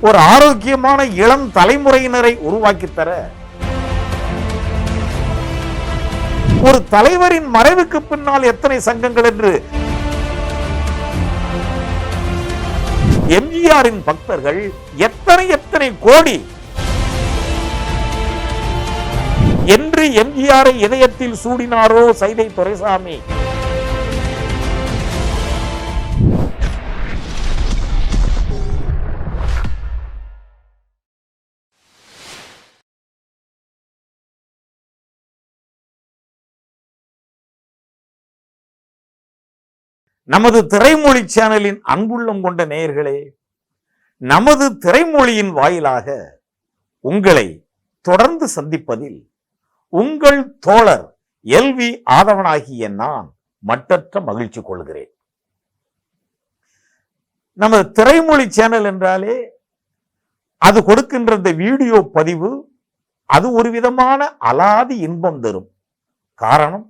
ஒரு ஆரோக்கியமான இளம் தலைமுறையினரை உருவாக்கி தர ஒரு தலைவரின் மறைவுக்கு பின்னால் எத்தனை சங்கங்கள் என்று எம்ஜிஆரின் பக்தர்கள் எத்தனை எத்தனை கோடி என்று எம்ஜிஆரை இதயத்தில் சூடினாரோ சைதை துரைசாமி? நமது திரைமொழி சேனலின் அன்புள்ளம் கொண்ட நேயர்களே நமது திரைமொழியின் வாயிலாக உங்களை தொடர்ந்து சந்திப்பதில் உங்கள் தோழர் எல்வி ஆதவனாகிய நான் மட்டற்ற மகிழ்ச்சி கொள்கிறேன். நமது திரைமொழி சேனல் என்றாலே அது கொடுக்கின்ற இந்த வீடியோ பதிவு அது ஒரு விதமான அலாதி இன்பம் தரும். காரணம்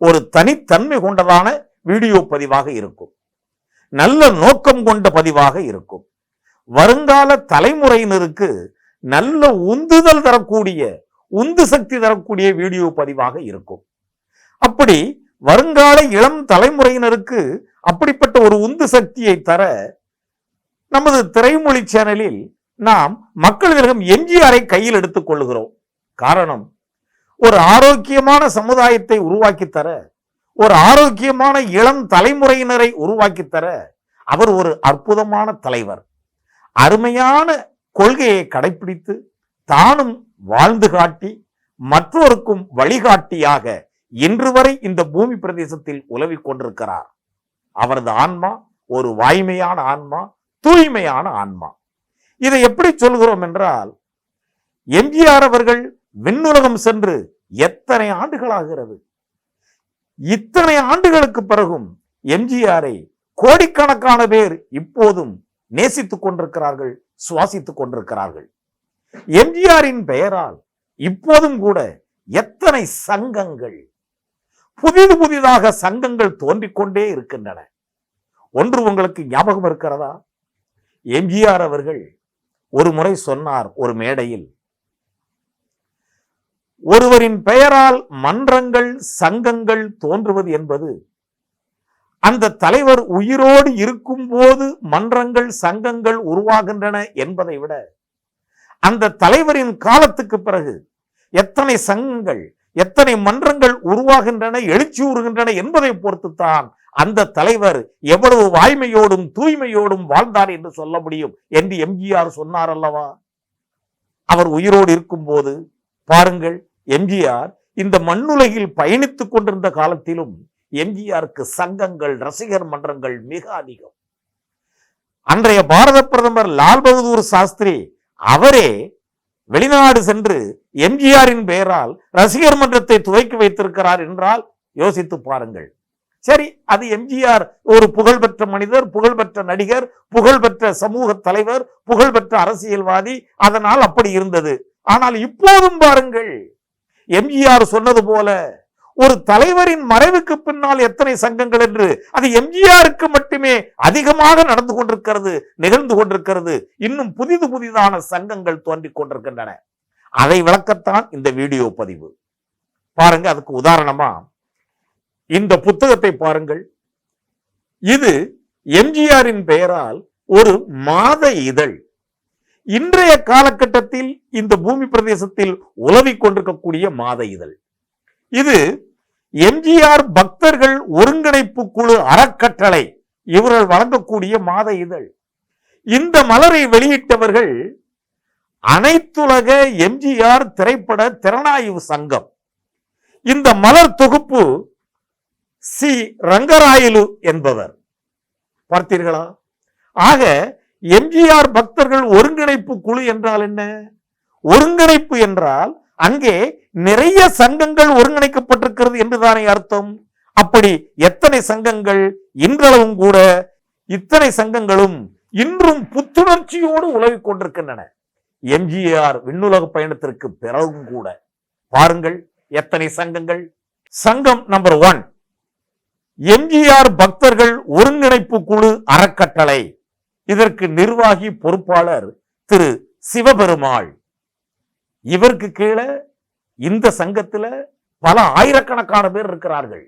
ஒரு தனித்தன்மை கொண்டதான வீடியோ பதிவாக இருக்கும். நல்ல நோக்கம் கொண்ட பதிவாக இருக்கும். வருங்கால தலைமுறையினருக்கு நல்ல உந்துதல் தரக்கூடிய உந்து சக்தி தரக்கூடிய வீடியோ பதிவாக இருக்கும். அப்படி வருங்கால இளம் தலைமுறையினருக்கு அப்படிப்பட்ட ஒரு உந்து சக்தியை தர நமது திரைமொழி சேனலில் நாம் மக்கள் விலகம் எம்ஜிஆரை கையில் எடுத்துக் கொள்கிறோம் காரணம் ஒரு ஆரோக்கியமான சமுதாயத்தை உருவாக்கி தர ஒரு ஆரோக்கியமான இளம் தலைமுறையினரை உருவாக்கி தர அவர் ஒரு அற்புதமான தலைவர். அருமையான கொள்கையை கடைபிடித்து தானும் வாழ்ந்து காட்டி மற்றோருக்கும் வழிகாட்டியாக இன்று வரை இந்த பூமி பிரதேசத்தில் உலவிக் கொண்டிருக்கிறார். அவரது ஆன்மா ஒரு வாய்மையான ஆன்மா தூய்மையான ஆன்மா. இதை எப்படி சொல்கிறோம் என்றால் எம்ஜிஆர் அவர்கள் விண்ணுலகம் சென்று எத்தனை ஆண்டுகளாகிறது இத்தனை ஆண்டுகளுக்கு பிறகும் எம்ஜிஆரை கோடிக்கணக்கான பேர் இப்போதும் நேசித்துக் கொண்டிருக்கிறார்கள் சுவாசித்துக் கொண்டிருக்கிறார்கள். எம்ஜிஆரின் பெயரால் இப்போதும் கூட எத்தனை சங்கங்கள் புதிது புதிதாக சங்கங்கள் தோன்றிக்கொண்டே இருக்கின்றன. ஒன்று உங்களுக்கு ஞாபகம் இருக்கிறதா? எம்ஜிஆர் அவர்கள் ஒரு முறை சொன்னார் ஒரு மேடையில் ஒருவரின் பெயரால் மன்றங்கள் சங்கங்கள் தோன்றுவது என்பது அந்த தலைவர் உயிரோடு இருக்கும்போது மன்றங்கள் சங்கங்கள் உருவாகின்றன என்பதை விட அந்த தலைவரின் காலத்துக்கு பிறகு எத்தனை சங்கங்கள் எத்தனை மன்றங்கள் உருவாகின்றன எழுச்சி உறுகின்றன என்பதை பொறுத்துத்தான் அந்த தலைவர் எவ்வளவு வாய்மையோடும் தூய்மையோடும் வாழ்ந்தார் என்று சொல்ல முடியும் என்று எம்ஜிஆர் சொன்னார் அல்லவா? அவர் உயிரோடு இருக்கும்போது பாருங்கள் எம்ஜிஆர் இந்த மண்ணுலகில் பயணித்துக் கொண்டிருந்த காலத்திலும் எம்ஜிஆருக்கு சங்கங்கள் ரசிகர் மன்றங்கள் மிக அதிகம். அன்றைய பாரத பிரதமர் லால் பகதூர் சாஸ்திரி அவரே வெளிநாடு சென்று எம்ஜிஆரின் பெயரால் ரசிகர் மன்றத்தை துவக்கி வைத்திருக்கிறார் என்றால் யோசித்து பாருங்கள். சரி அது எம்ஜிஆர் ஒரு புகழ்பெற்ற மனிதர் புகழ்பெற்ற நடிகர் புகழ்பெற்ற சமூக தலைவர் புகழ்பெற்ற அரசியல்வாதி அதனால் அப்படி இருந்தது. ஆனால் இப்போதும் பாருங்கள் எம்ஜிஆர் சொன்னது போல ஒரு தலைவரின் மறைவுக்கு பின்னால் எத்தனை சங்கங்கள் என்று அது எம்ஜிஆருக்கு மட்டுமே அதிகமாக நடந்து கொண்டிருக்கிறது நிகழ்ந்து கொண்டிருக்கிறது. இன்னும் புதிது புதிதான சங்கங்கள் தோன்றிக் கொண்டிருக்கின்றன. அதை விளக்கத்தான் இந்த வீடியோ பதிவு. பாருங்க அதுக்கு உதாரணமா இந்த புத்தகத்தை பாருங்கள். இது எம்ஜிஆரின் பெயரால் ஒரு மாத இதழ். இன்றைய காலகட்டத்தில் இந்த பூமி பிரதேசத்தில் உலவிக் கொண்டிருக்கக்கூடிய மாத இதழ். இது எம்ஜிஆர் பக்தர்கள் ஒருங்கிணைப்பு குழு அறக்கட்டளை இவர்கள் வழங்கக்கூடிய மாத இதழ். இந்த மலரை வெளியிட்டவர்கள் அனைத்துலக எம்ஜிஆர் திரைப்பட திறனாய்வு சங்கம். இந்த மலர் தொகுப்பு சி. ரங்கராயலு என்பவர். பார்த்தீர்களா? ஆக எம்ஜிஆர் பக்தர்கள் ஒருங்கிணைப்பு குழு என்றால் என்ன? ஒருங்கிணைப்பு என்றால் அங்கே நிறைய சங்கங்கள் ஒருங்கிணைக்கப்பட்டிருக்கிறது என்றுதானே அர்த்தம். அப்படி எத்தனை சங்கங்கள்? இன்றளவும் கூட இத்தனை சங்கங்களும் இன்றும் புத்துணர்ச்சியோடு உலகிக் கொண்டிருக்கின்றன. எம்ஜிஆர் விண்ணுலக பயணத்திற்கு பிறகும் கூட பாருங்கள் எத்தனை சங்கங்கள்? சங்கம் நம்பர் ஒன் எம்ஜிஆர் பக்தர்கள் ஒருங்கிணைப்பு குழு அறக்கட்டளை. இதற்கு நிர்வாகி பொறுப்பாளர் திரு சிவபெருமாள். இவருக்கு கீழே இந்த சங்கத்துல பல ஆயிரக்கணக்கான பேர் இருக்கிறார்கள்.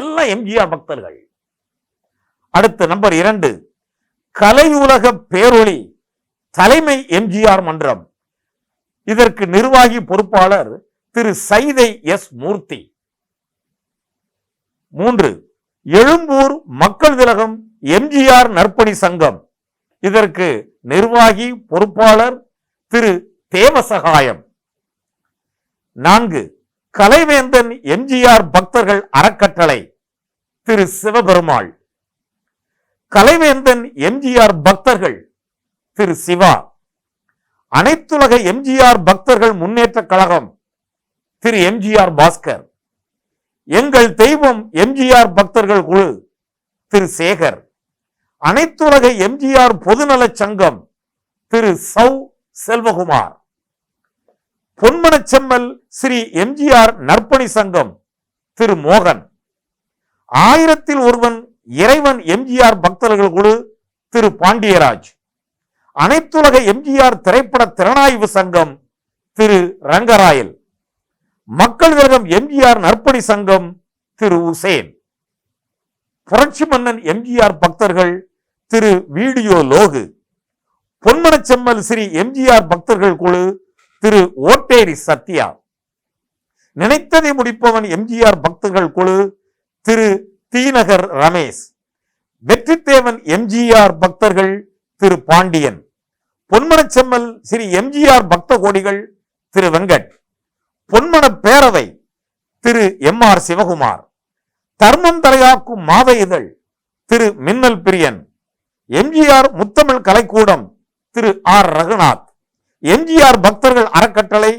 எல்லாம் எம்ஜிஆர் பக்தர்கள். அடுத்த நம்பர் இரண்டு கலையுலக பேரொளி தலைமை எம்ஜிஆர் மன்றம். இதற்கு நிர்வாகி பொறுப்பாளர் திரு சைதை எஸ் மூர்த்தி. மூன்று எழும்பூர் மக்கள் திலகம் எம்ஜிஆர் நற்பணி சங்கம். இதற்கு நிர்வாகி பொறுப்பாளர் திரு தேவசகாயம். நான்கு கலைவேந்தன் எம்ஜிஆர் பக்தர்கள் அறக்கட்டளை திரு சிவபெருமாள். கலைவேந்தன் எம்ஜிஆர் பக்தர்கள் திரு சிவா. அனைத்துலக எம்ஜிஆர் பக்தர்கள் முன்னேற்ற கழகம் திரு எம்ஜிஆர் பாஸ்கர். எங்கள் தெய்வம் எம்ஜிஆர் பக்தர்கள் குழு திரு சேகர். அனைத்துலக எம்ஜிஆர் பொதுநலச் சங்கம் திரு சௌ செல்வகுமார். பொன்மனச்செம்மல் ஸ்ரீ எம்ஜிஆர் நற்பணி சங்கம் திரு மோகன். ஆயிரத்தில் ஒருவன் இறைவன் எம்ஜிஆர் பக்தர்கள் குழு திரு பாண்டியராஜ். அனைத்துலக எம்ஜிஆர் திரைப்பட திறனாய்வு சங்கம் திரு ரங்கராயல். மக்கள் கழகம் எம்ஜிஆர் நற்பணி சங்கம் திரு உசேன். புரட்சி மன்னன் எம்ஜிஆர் பக்தர்கள் திரு வீடியோ லோகு. பொன்மனச்செம்மல் ஸ்ரீ எம்ஜிஆர் பக்தர்கள் குழு திரு ஓட்டேரி சத்யா. நினைத்ததை முடிப்பவன் எம்ஜிஆர் பக்தர்கள் குழு திரு தீநகர் ரமேஷ். வெற்றித்தேவன் எம்ஜிஆர் பக்தர்கள் திரு பாண்டியன். பொன்மனச்செம்மல் ஸ்ரீ எம்ஜிஆர் பக்த கோடிகள் திரு வெங்கட். பொன்மன பேரவை திரு எம் ஆர் சிவகுமார். தர்மம் தலையாக்கும் மாத இதழ் திரு மின்னல் பிரியன். எம்ஜிஆர் முத்தமிழ் கலைக்கூடம் திரு ஆர் ரகுநாத் எம்ஜிஆர் பக்தர்கள் அறக்கட்டளை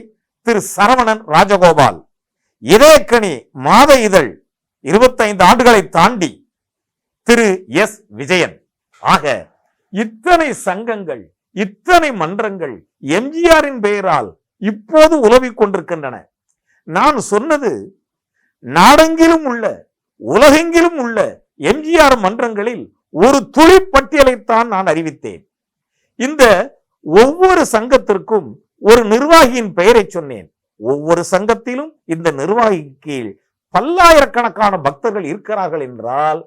திரு சரவணன் ராஜகோபால் இதயக்கணி மாத இதழ் இருபத்தைந்து ஆண்டுகளை தாண்டி திரு எஸ் விஜயன். ஆக இத்தனை சங்கங்கள் இத்தனை மன்றங்கள் எம்ஜிஆரின் பெயரால் இப்போது உலவிக் கொண்டிருக்கின்றன. நான் சொன்னது நாடெங்கிலும் உள்ள உலகெங்கிலும் உள்ள எம்ஜிஆர் மன்றங்களில் ஒரு துளி பட்டியலைத்தான் நான் அறிவித்தேன். இந்த ஒவ்வொரு சங்கத்திற்கும் ஒரு நிர்வாகியின் பெயரை சொன்னேன். ஒவ்வொரு சங்கத்திலும் இந்த நிர்வாகி கீழ் பல்லாயிரக்கணக்கான பக்தர்கள் இருக்கிறார்கள் என்றால்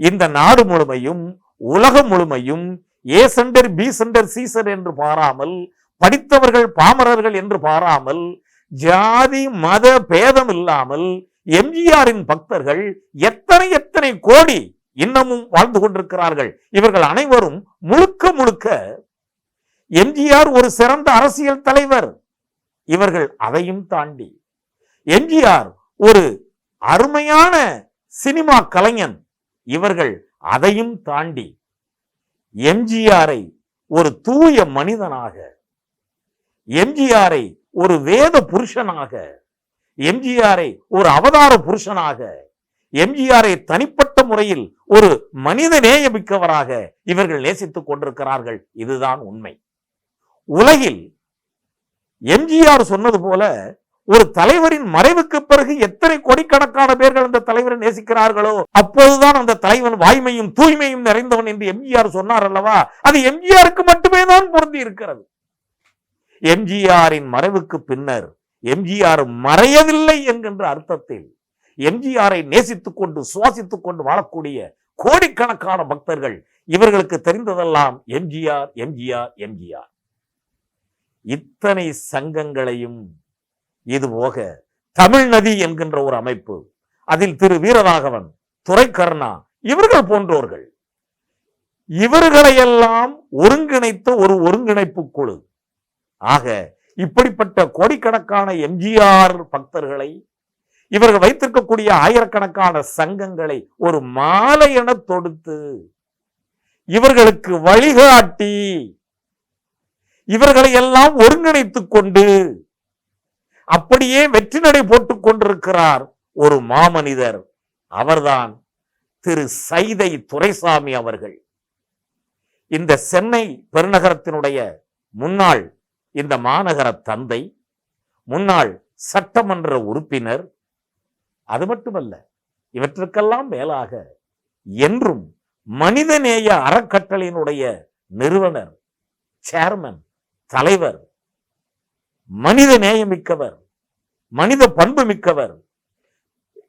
இந்த நாடு முழுமையும் உலகம் முழுமையும் A centre B centre C centre என்று பாராமல் படித்தவர்கள் பாமரர்கள் என்று பாராமல் ஜாதி மத பேதம் இல்லாமல் எம்ஜிஆரின் பக்தர்கள் எத்தனை எத்தனை கோடி இன்னமும் வாழ்ந்து கொண்டிருக்கிறார்கள். இவர்கள் அனைவரும் முழுக்க முழுக்க எம்ஜிஆர் ஒரு சிறந்த அரசியல் தலைவர். இவர்கள் அதையும் தாண்டி எம்ஜிஆர் ஒரு அருமையான சினிமா கலைஞன். இவர்கள் அதையும் தாண்டி எம்ஜிஆரை ஒரு தூய மனிதனாக எம்ஜிஆரை ஒரு வேத புருஷனாக எம்ஜிஆரை ஒரு அவதார புருஷனாக எம்ஜிஆரை தனிப்பட்ட முறையில் ஒரு மனித நேயமிக்கவராக இவர்கள் நேசித்துக் கொண்டிருக்கிறார்கள். இதுதான் உண்மை. உலகில் எம்ஜிஆர் சொன்னது போல ஒரு தலைவரின் மறைவுக்கு பிறகு எத்தனை கோடிக்கணக்கான பேர்கள் அந்த தலைவரை நேசிக்கிறார்களோ அப்போதுதான் அந்த தலைவன் வாய்மையும் தூய்மையும் நிறைந்தவன் என்று எம்ஜிஆர் சொன்னார் அல்லவா? அது எம்ஜிஆருக்கு மட்டுமே தான் பொருந்தி இருக்கிறது எம்ஜிஆரின் மறைவுக்கு பின்னர் எம்ஜிஆர் மறையவில்லை என்கின்ற அர்த்தத்தில் எம்ஜிஆரை நேசித்துக் கொண்டு சுவாசித்துக் கொண்டு வாழக்கூடிய கோடிக்கணக்கான பக்தர்கள் இவர்களுக்கு தெரிந்ததெல்லாம் எம்ஜிஆர் எம்ஜிஆர் எம்ஜிஆர். இத்தனை சங்கங்களையும் இது போக தமிழ் நதி என்கின்ற ஒரு அமைப்பு அதில் திரு வீரராகவன் துரைக்கர்ணா இவர்கள் போன்றோர்கள். இவர்களையெல்லாம் ஒருங்கிணைத்த ஒரு ஒருங்கிணைப்பு குழு. ஆக இப்படிப்பட்ட கோடிக்கணக்கான எம்ஜிஆர் பக்தர்களை இவர்கள் வைத்திருக்கக்கூடிய ஆயிரக்கணக்கான சங்கங்களை ஒரு மாலை என தொடுத்து இவர்களுக்கு வழிகாட்டி. இவர்களை எல்லாம் ஒருங்கிணைத்துக் கொண்டு அப்படியே வெற்றி நடை போட்டுக் கொண்டிருக்கிறார் ஒரு மாமனிதர். அவர்தான் திரு சைதை துரைசாமி அவர்கள். இந்த சென்னை பெருநகரத்தினுடைய முன்னாள் இந்த மாநகர தந்தை முன்னாள் சட்டமன்ற உறுப்பினர் அது மட்டுமல்ல இவற்றுக்கெல்லாம் மேலாக என்றும் மனிதநேய அறக்கட்டளையினுடைய நிறுவனர் சேர்மன் தலைவர் மனித நேயமிக்கவர் மனித பண்பு மிக்கவர்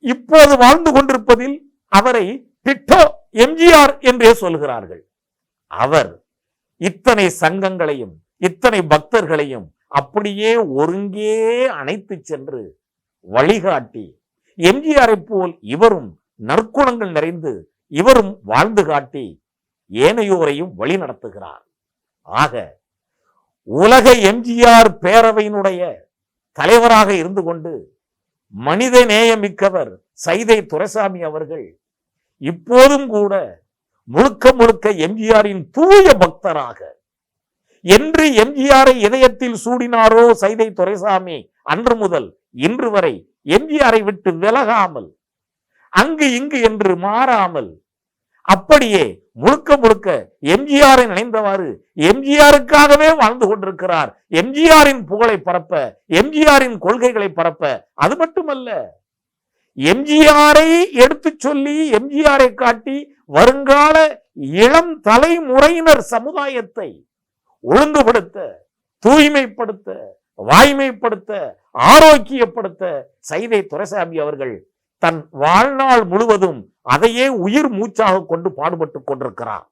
இப்போது வாழ்ந்து கொண்டிருப்பதில் அவரை டிட்டோ எம்ஜிஆர் என்றே சொல்கிறார்கள். அவர் இத்தனை சங்கங்களையும் இத்தனை பக்தர்களையும் அப்படியே ஒருங்கே அணைத்து சென்று வழிகாட்டி எம்ஜிஆரை போல் இவரும் நற்குணங்கள் நிறைந்து இவரும் வாழ்ந்து காட்டி ஏனையோரையும் வழி நடத்துகிறார். ஆக உலக எம்ஜிஆர் பேரவையினுடைய தலைவராக இருந்து கொண்டு மனித நேயமிக்கவர் சைதை துரைசாமி அவர்கள் இப்போதும் கூட முழுக்க முழுக்க எம்ஜிஆரின் தூய பக்தராக என்று எம்ஜிஆரை இதயத்தில் சூடினாரோ சைதை துரைசாமி அன்று முதல் இன்று வரை எம்ஜிஆரை விட்டு விலகாமல் அங்கு இங்கு என்று மாறாமல் அப்படியே முழுக்க முழுக்க எம்ஜிஆரை நினைந்தவாறு எம்ஜிஆருக்காகவே வாழ்ந்து கொண்டிருக்கிறார். எம்ஜிஆரின் புகழை பரப்ப எம்ஜிஆரின் கொள்கைகளை பரப்ப அது மட்டுமல்ல எம்ஜிஆரை எடுத்துச் சொல்லி எம்ஜிஆரை காட்டி வருங்கால இளம் தலைமுறையினர் சமுதாயத்தை ஒழுங்குபடுத்த தூய்மைப்படுத்த வாய்மைப்படுத்த ஆரோக்கியப்படுத்த சைதை துரைசாமி அவர்கள் தன் வாழ்நாள் முழுவதும் அதையே உயிர் மூச்சாக கொண்டு பாடுபட்டு கொண்டிருக்கிறார்.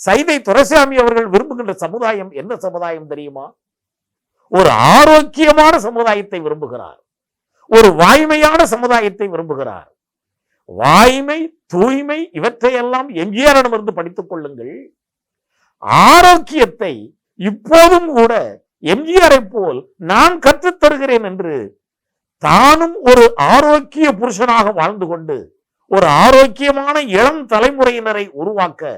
சைதை துரைசாமி அவர்கள் விரும்புகின்ற சமுதாயம் என்ன சமுதாயம் தெரியுமா? ஒரு ஆரோக்கியமான சமுதாயத்தை விரும்புகிறார். ஒரு வாய்மையான சமுதாயத்தை விரும்புகிறார். வாய்மை தூய்மை இவற்றையெல்லாம் எம்ஜிஆரிடமிருந்து படித்துக் கொள்ளுங்கள். ஆரோக்கியத்தை இப்போதும் கூட எம்ஜிஆரை போல் நான் கற்றுத் தருகிறேன் என்று தானும் ஒரு ஆரோக்கிய புருஷனாக வாழ்ந்து கொண்டு ஒரு ஆரோக்கியமான இளம் தலைமுறையினரை உருவாக்க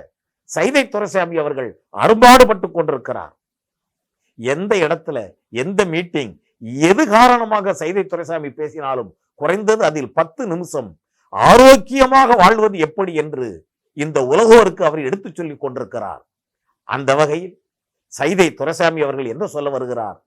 சைதை துரைசாமி அவர்கள் அரும்பாடுபட்டு கொண்டிருக்கிறார். எந்த இடத்துல எந்த மீட்டிங் எது காரணமாக சைதை துரைசாமி பேசினாலும் குறைந்தது அதில் பத்து நிமிஷம் ஆரோக்கியமாக வாழ்வது எப்படி என்று இந்த உலகோருக்கு அவர் எடுத்துச் சொல்லிக் கொண்டிருக்கிறார். அந்த வகையில் சைதை துரசாமி அவர்கள் என்ன சொல்ல வருகிறார்.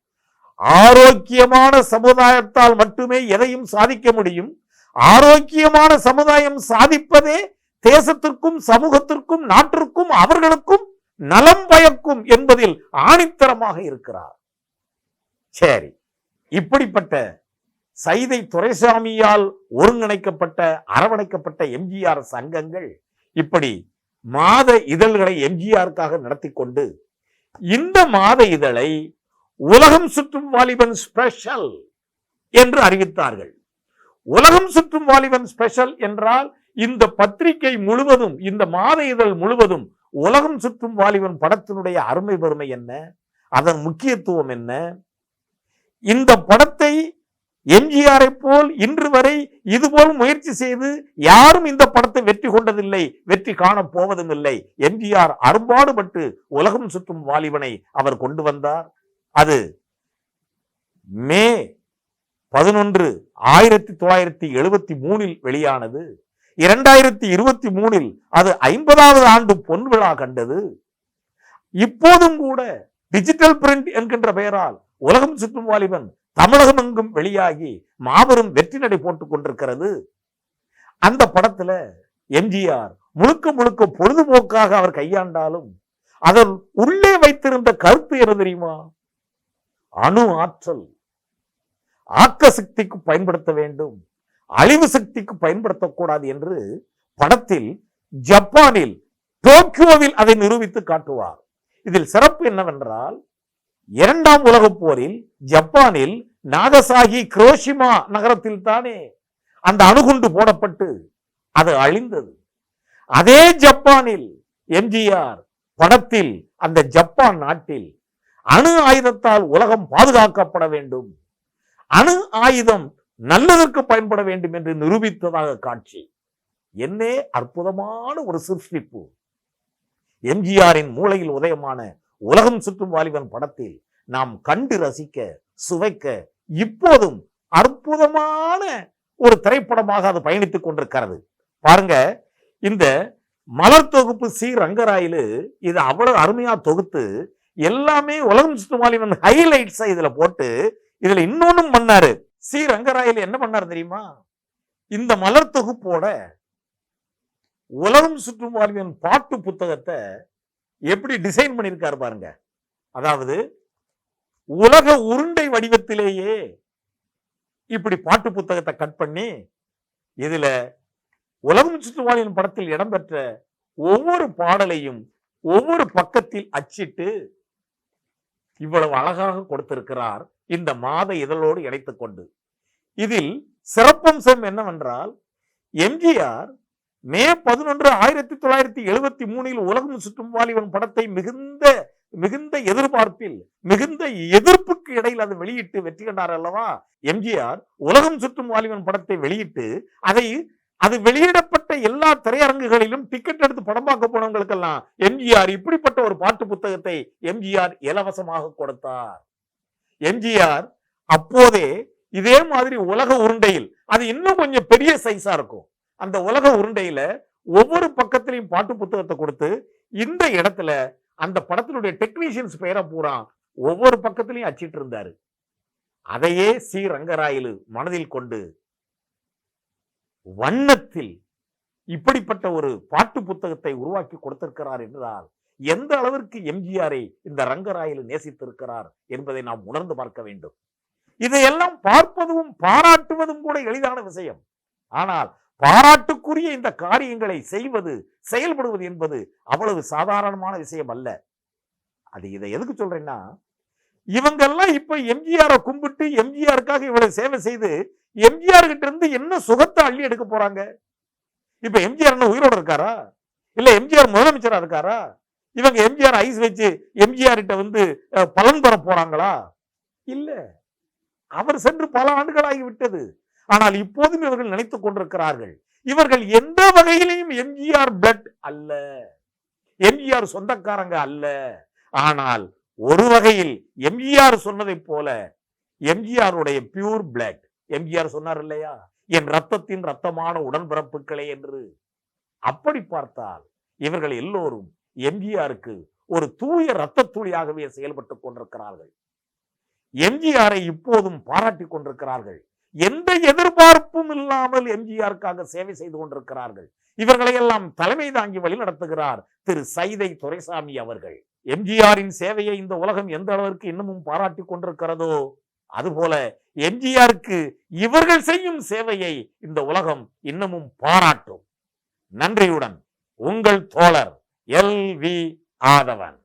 ஆரோக்கியமான சமுதாயத்தால் மட்டுமே எதையும் சாதிக்க முடியும். ஆரோக்கியமான சமுதாயம் சாதிப்பதே தேசத்திற்கும் சமூகத்திற்கும் நாட்டிற்கும் அவர்களுக்கும் நலம் பயக்கும் என்பதில் ஆணித்தரமாக இருக்கிறார். சரி இப்படிப்பட்ட சைதை துரைசாமியால் ஒருங்கிணைக்கப்பட்ட அரவணைக்கப்பட்ட எம்ஜிஆர் சங்கங்கள் இப்படி மாத இதழ்களை எம்ஜிஆருக்காக நடத்தி கொண்டு இந்த மாத இதழை உலகம் சுற்றும் வாலிபன் ஸ்பெஷல் என்று அறிவித்தார்கள். உலகம் சுற்றும் வாலிபன் ஸ்பெஷல் என்றால் இந்த பத்திரிகை முழுவதும் இந்த மாத இதழ் முழுவதும் உலகம் சுற்றும் வாலிபன் படத்தினுடைய அருமை பெருமை என்ன? அதன் முக்கியத்துவம் என்ன? இந்த படத்தை எம்ஜிஆரை போல் இன்று வரை இதுபோல் முயற்சி செய்து யாரும் இந்த படத்தை வெற்றி கொண்டதில்லை வெற்றி காணப் போவதும் இல்லை எம்ஜிஆர் அரும்பாடுபட்டு உலகம் சுற்றும் வாலிபனை அவர் கொண்டு வந்தார். அது மே பதினொன்று ஆயிரத்தி தொள்ளாயிரத்தி எழுபத்தி மூணில் வெளியானது. இரண்டாயிரத்தி இருபத்தி மூணில் அது ஐம்பதாவது ஆண்டு பொன் விழா கண்டது. இப்போதும் கூட டிஜிட்டல் பிரிண்ட் என்கின்ற பெயரால் உலகம் சுற்றும் வாலிபன் தமிழகம் எங்கும் வெளியாகி மாபெரும் வெற்றி நடை போட்டுக் கொண்டிருக்கிறது. அந்த படத்துல எம்ஜிஆர் முழுக்க முழுக்க பொழுதுபோக்காக அவர் கையாண்டாலும் அதன் உள்ளே வைத்திருந்த கருத்து என்ன தெரியுமா? அணு ஆற்றல். ஆக்க சக்திக்கு பயன்படுத்த வேண்டும். அழிவு சக்திக்கு பயன்படுத்தக்கூடாது என்று படத்தில் ஜப்பானில் டோக்கியோவில் அதை நிரூபித்து காட்டுவார். இதில் சிறப்பு என்னவென்றால் இரண்டாம் உலகப் போரில் ஜப்பானில் நாகசாகி குரோஷிமா நகரத்தில் தானே அந்த அணுகுண்டு போடப்பட்டு அது அழிந்தது. அதே ஜப்பானில் எம்ஜிஆர் படத்தில் அந்த ஜப்பான் நாட்டில் அணு ஆயுதத்தால் உலகம் பாதுகாக்கப்பட வேண்டும். அணு ஆயுதம் நல்லதற்கு பயன்பட வேண்டும் என்று நிரூபித்ததாக காட்சி. என்னே அற்புதமான ஒரு சிருஷ்டிப்பு. எம்ஜிஆரின் மூளையில் உதயமான உலகம் சுற்றும் வாலிபன் படத்தில் நாம் கண்டு ரசிக்க சுவைக்க இப்போதும் அற்புதமான ஒரு திரைப்படமாக அது பயணித்துக் கொண்டிருக்கிறது. பாருங்க இந்த மலர் தொகுப்பு சி. ரங்கராயிலு இது அவ்வளவு அருமையா தொகுத்து எல்லாமே உலகம் சுற்றுமாலின் ஹைலைட்ஸை இதுல போட்டு இதுல இன்னொன்னும் பண்ணாரு. சி. ரங்கராயில் என்ன பண்ணாரு தெரியுமா? இந்த மலர் தொகுப்போட உலகம் சுற்றும் வாலிபன் பாட்டு புத்தகத்தை எப்படி டிசைன் பண்ணியிருக்காரு பாருங்க. அதாவது உலக உருண்டை வடிவத்திலேயே இப்படி பாட்டு புத்தகத்தை கட் பண்ணி இதுல உலகம் சுற்றுவாளியின் படத்தில் இடம்பெற்ற ஒவ்வொரு பாடலையும் ஒவ்வொரு பக்கத்தில் அச்சிட்டு இவ்வளவு அழகாக கொடுத்திருக்கிறார் இந்த மாத இதழோடு இணைத்துக் கொண்டு. இதில் சிறப்பம்சம் என்னவென்றால் எம்ஜிஆர் மே பதினொன்று ஆயிரத்தி தொள்ளாயிரத்தி எழுபத்தி மூணில் உலகம் சுற்றும் வாலிபன் படத்தை மிகுந்த மிகுந்த எதிர்பார்ப்பில் மிகுந்த எதிர்ப்புக்கு இடையில் அதை வெளியிட்டு வெற்றி கண்டார் அல்லவா? எம்ஜிஆர் உலகம் சுற்றும் வாலிபன் படத்தை வெளியிட்டு அதை அது வெளியிடப்பட்ட எல்லா திரையரங்குகளிலும் டிக்கெட் எடுத்து படம் பார்க்க போனவங்களுக்கெல்லாம் எம்ஜிஆர் இப்படிப்பட்ட ஒரு பாட்டு புத்தகத்தை எம்ஜிஆர் இலவசமாக கொடுத்தார். எம்ஜிஆர் அப்போதே இதே மாதிரி உலக உருண்டையில் அது இன்னும் கொஞ்சம் பெரிய சைஸா இருக்கும். அந்த உலக உருண்டையில ஒவ்வொரு பக்கத்திலையும் பாட்டு புத்தகத்தை கொடுத்து இந்த இடத்துல அந்த படத்தினுடைய டெக்னீஷியன்ஸ் பெயரை பூரா ஒவ்வொரு பக்கத்திலையும் அச்சிட்டு இருந்தாரு. அதையே சி. ரங்கராயலு மனதில் கொண்டு வண்ணத்தில் இப்படிப்பட்ட ஒரு பாட்டு புத்தகத்தை உருவாக்கி கொடுத்திருக்கிறார் என்றால் எந்த அளவிற்கு எம்ஜிஆரை இந்த ரங்கராயலு நேசித்திருக்கிறார் என்பதை நாம் உணர்ந்து பார்க்க வேண்டும். இதையெல்லாம் பார்ப்பதும் பாராட்டுவதும் கூட எளிதான விஷயம். ஆனால் பாராட்டுக்குரிய இந்த காரியங்களை செய்வது செயல்படுவது என்பது அவ்வளவு சாதாரணமான விஷயம் அல்ல. அது இதை எதுக்கு சொல்றேன்னா இவங்கெல்லாம் இப்ப எம்ஜிஆரை கும்பிட்டு எம்ஜிஆருக்காக இவ்வளவு சேவை செய்து எம்ஜிஆர் கிட்ட இருந்து என்ன சுகத்தை அள்ளி எடுக்க போறாங்க? இப்ப எம்ஜிஆர் என்ன உயிரோட இருக்காரா? இல்ல எம்ஜிஆர் முதலமைச்சரா இருக்காரா? இவங்க எம்ஜிஆர் ஐஸ் வச்சு எம்ஜிஆர் கிட்ட வந்து பலன் பெற போறாங்களா? இல்ல. அவர் சென்று பல ஆண்டுகளாகி விட்டது ஆனால் இப்போதும் இவர்கள் நினைத்துக் கொண்டிருக்கிறார்கள். இவர்கள் எந்த வகையிலையும் எம்ஜிஆர் பிளட் அல்ல. எம்ஜிஆர் சொந்தக்காரங்க அல்ல. ஆனால் ஒரு வகையில் எம்ஜிஆர் சொன்னதைப் போல எம்ஜிஆருடைய பியூர் பிளட் எம்ஜிஆர் சொன்னார் இல்லையா? என் ரத்தத்தின் ரத்தமான உடன்பிறப்புகளே என்று. அப்படி பார்த்தால் இவர்கள் எல்லோரும் எம்ஜிஆருக்கு ஒரு தூய இரத்த துளியாகவே செயல்பட்டுக் கொண்டிருக்கிறார்கள். எம்ஜிஆரை இப்போதும் பாராட்டிக் கொண்டிருக்கிறார்கள். எந்த எதிர்பார்ப்பும் இல்லாமல் எம்ஜிஆருக்காக சேவை செய்து கொண்டிருக்கிறார்கள். இவர்களையெல்லாம் தலைமை தாங்கி வழி நடத்துகிறார் திரு சைதை துரைசாமி அவர்கள். எம்ஜிஆரின் சேவையை இந்த உலகம் எந்த அளவிற்கு இன்னமும் பாராட்டிக் கொண்டிருக்கிறதோ அதுபோல எம்ஜிஆருக்கு இவர்கள் செய்யும் சேவையை இந்த உலகம் இன்னமும் பாராட்டும். நன்றியுடன் உங்கள் தோழர் எல் வி ஆதவன்.